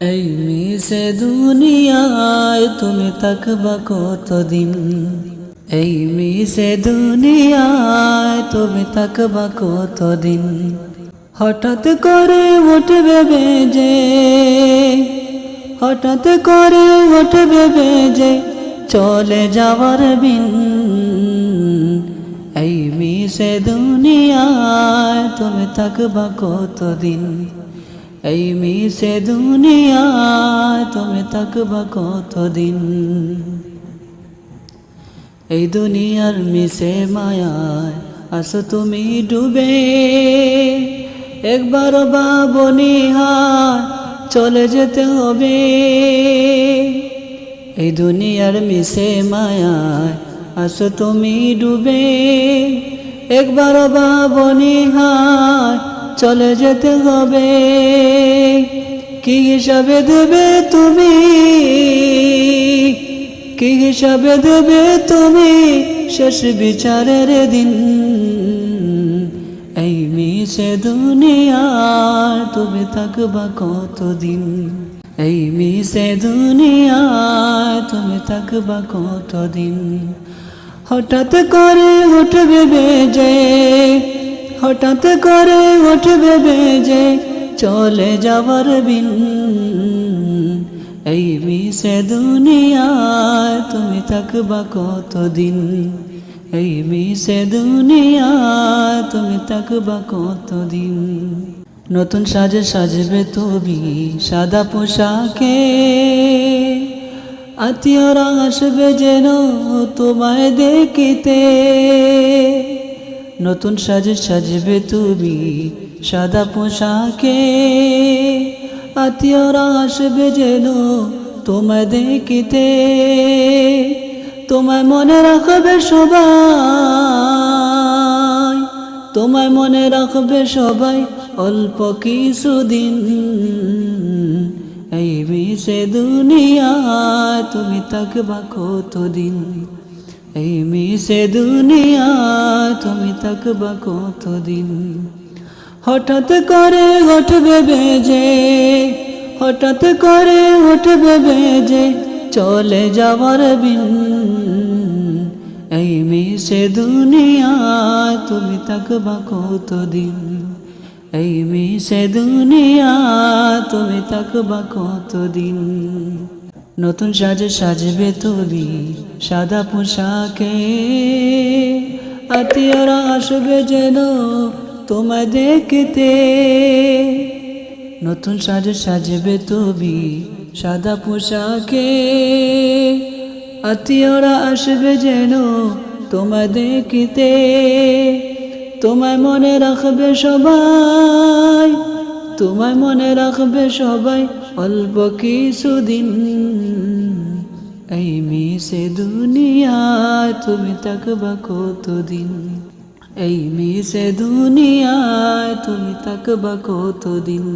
এই মিশে দুনিয়ায় তুমি থাকবা কতদিন? এই মিশে দুনিয়ায় তুমি থাকবা কতদিন? হঠাৎ করে উঠবে বেজে, হঠাৎ করে উঠবে বেজে, চলে যাওয়ার বিন। এই মিশে দুনিয়ায় তুমি থাকবা কতদিন? এই মিশে দুনিয়ায় তুমি থাকবা কতদিন? এই দুনিয়ার মিশে মায়ায় আসো তুমি ডুবে। একবার বাবনি হায় চলে যেতে হবে। এই দুনিয়ার মিশে মায়ায় আসো তুমি ডুবে। একবার বাবনি হায় চলে যেতে হবে। কি হিসাবে দেবে তুমি? কি হিসাবে দেবে তুমি? শেষ বিচারের দিন। এই মিশে দুনিয়ার তুমি থাকবা কতদিন? এই মিশে দুনিয়ায় তুমি থাকবা কতদিন? হঠাৎ করে উঠবে বেজে হঠাৎ করে উঠবে বেজে চলে যাওয়ার বিন। এই মিশে দুনিয়ায় তুমি থাকবা কতদিন? এই মিশে দুনিয়ায় তুমি থাকবা কতদিন? নতুন সাজে সাজবে তুমি সাদা পোশাকে। আত্মীয়রা আসবে যেন তোমায় দেখিতে। নতুন সাজে সাজবে তুমি সাদা পোশাকে। আত্মীয়রা আসবে যেন তোমায় দেখিতে। তোমায় মনে রাখবে সবাই। তোমায় মনে রাখবে সবাই অল্প কিছুদিন। এই মিশে দুনিয়া তুমি থাকবা কতদিন? এই মিশে দুনিয়ায় তুমি থাকবা কতদিন? হঠাৎ করে উঠবে বেজে, হঠাৎ করে উঠবে বেজে, চলে যাওয়ার বিন। এই মিশে দুনিয়ায় তুমি থাকবা কতদিন? এই মিশে দুনিয়ায় তুমি থাকবা কতদিন? নতুন সাজে সাজবে তুমি সাদা পোশাকে। আত্মীয়রা আসবে যেন তোমায় দেখতে। নতুন সাজে সাজবে তুমি সাদা পোশাকে। আত্মীয়রা আসবে যেন তোমায় দেখতে। তোমায় মনে রাখবে সবাই, তোমায় মনে রাখবে সবাই অল্প কিছুদিন এই মিশে দুনিয়া তুমি থাকবা কতদিন? এই মিশে দুনিয়া তুমি থাকবা কতদিন?